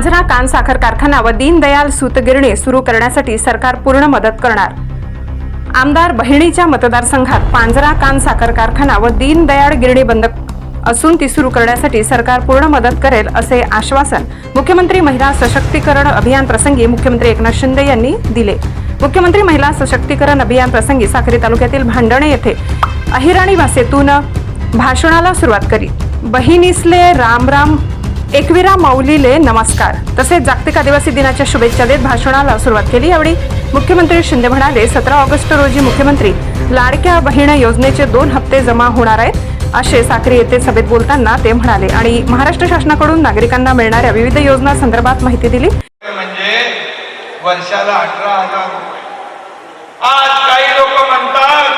मांजरा कान साखर कारखाना व दीनदयाल सूतगिरणी सुरू करण्यासाठी सरकार पूर्ण मदत करणार. आमदार बहिणीच्या मतदारसंघात पांजरा कान साखर कारखाना व दीनदयाळ गिरणी बंद असून ती सुरू करण्यासाठी सरकार पूर्ण मदत करेल असे आश्वासन मुख्यमंत्री महिला सशक्तीकरण अभियान प्रसंगी मुख्यमंत्री एकनाथ शिंदे यांनी दिले. मुख्यमंत्री महिला सशक्तीकरण अभियान प्रसंगी साखरी तालुक्यातील भांडणे येथे अहिराणी भाषेतून भाषणाला सुरुवात करी. बहिणीसले राम राम एकविरा माऊलीले नमस्कार. तसेच जागतिक आदिवासी दिनाच्या शुभेच्छा देत भाषणाला सुरुवात केली. यावेळी मुख्यमंत्री शिंदे म्हणाले सतरा ऑगस्ट रोजी मुख्यमंत्री लाडक्या बहीण योजनेचे दोन हप्ते जमा होणार आहेत असे साक्री येथे सभेत बोलताना ते म्हणाले. आणि महाराष्ट्र शासनाकडून नागरिकांना मिळणाऱ्या विविध योजना संदर्भात माहिती दिली. म्हणजे वर्षाला अठरा हजार आज काही लोक म्हणतात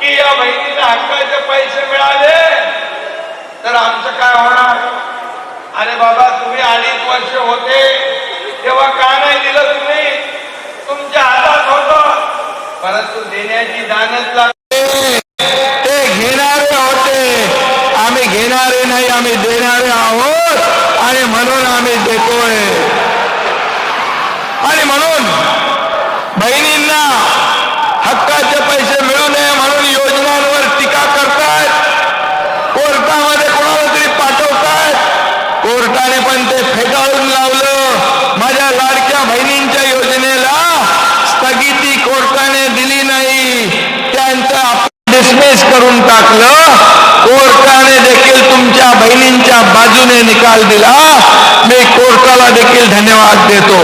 की या बहिणीला हक्काचे पैसे मिळाले तर आमचं काय होणार अरे बाबा तुम्ही अडीच वर्ष होते. तेव्हा का नाही दिलं तुम्ही? तुमच्या हातात होत. परंतु देण्याची दानच लागते ते घेणारे होते. आम्ही घेणारे नाही आम्ही देणारे आहोत. आणि म्हणून आम्ही देतोय. आणि म्हणून बहिणींना हक्काचे पैसे फेटाळून लावलं. माझ्या लाडक्या बहिणींच्या योजनेला स्थगिती कोर्टाने दिली नाही. त्यांचं डिसमिस करून टाकलं. कोर्टाने देखील तुमच्या बहिणींच्या बाजूने निकाल दिला. मी कोर्टाला देखील धन्यवाद देतो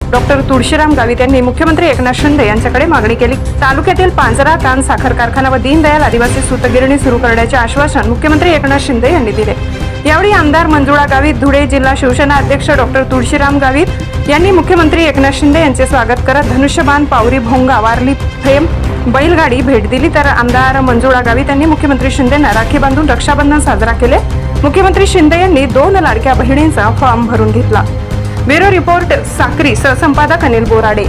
डॉक्टर तुळशीराम गावित यांनी मुख्यमंत्री एकनाथ शिंदे यांच्याकडे मागणी केली. तालुक्यातील पांजरा कान साखर कारखाना व दीनदयाल आदिवासी सूतगिरणी सुरू करण्याचे आश्वासन मुख्यमंत्री एकनाथ शिंदे यांनी दिले. यावेळी आमदार मंजुळा गावित धुळे जिल्हा शिवसेना अध्यक्ष डॉक्टर तुळशीराम गावित यांनी मुख्यमंत्री एकनाथ शिंदे यांचे स्वागत करत धनुष्यबाण पावरी भोंगा वारली फ्रेम बैलगाडी भेट दिली. तर आमदार मंजुळा गावित यांनी मुख्यमंत्री शिंदेंना राखी बांधून रक्षाबंधन साजरा केले. मुख्यमंत्री शिंदे यांनी दोन लाडक्या बहिणींचा फॉर्म भरून घेतला. ब्युरो रिपोर्ट साक्री सहसंपादक अनिल बोराडे.